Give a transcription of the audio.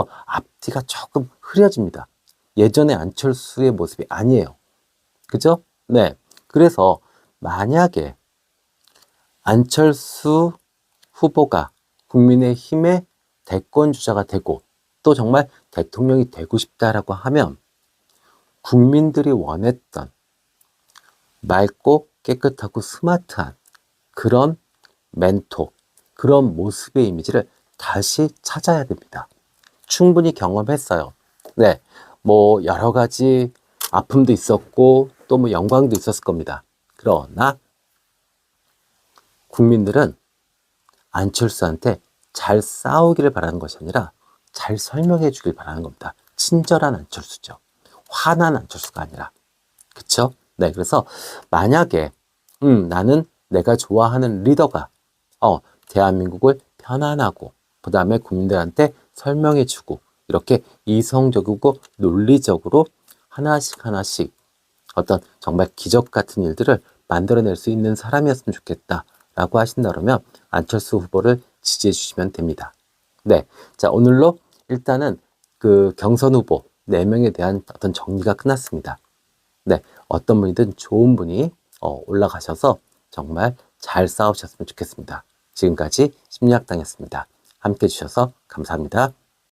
후보 앞뒤가 조금 흐려집니다. 예전의 안철수의 모습이 아니에요. 그죠? 네. 그래서 만약에 안철수 후보가 국민의힘의 대권 주자가 되고 또 정말 대통령이 되고 싶다라고 하면 국민들이 원했던 맑고 깨끗하고 스마트한 그런 멘토, 그런 모습의 이미지를 다시 찾아야 됩니다. 충분히 경험했어요. 네. 뭐, 여러 가지 아픔도 있었고, 또 뭐 영광도 있었을 겁니다. 그러나, 국민들은 안철수한테 잘 싸우기를 바라는 것이 아니라 잘 설명해 주길 바라는 겁니다. 친절한 안철수죠. 화난 안철수가 아니라. 그쵸? 네. 그래서 만약에, 음, 나는 내가 좋아하는 리더가, 어, 대한민국을 편안하고, 그 다음에 국민들한테 설명해 주고, 이렇게 이성적이고 논리적으로 하나씩 하나씩 어떤 정말 기적 같은 일들을 만들어낼 수 있는 사람이었으면 좋겠다라고 하신다 그러면 안철수 후보를 지지해 주시면 됩니다. 네. 자, 오늘로 일단은 그 경선 후보 4명에 대한 어떤 정리가 끝났습니다. 네. 어떤 분이든 좋은 분이 어, 올라가셔서 정말 잘 싸우셨으면 좋겠습니다. 지금까지 심리학당이었습니다. 함께 해주셔서 감사합니다.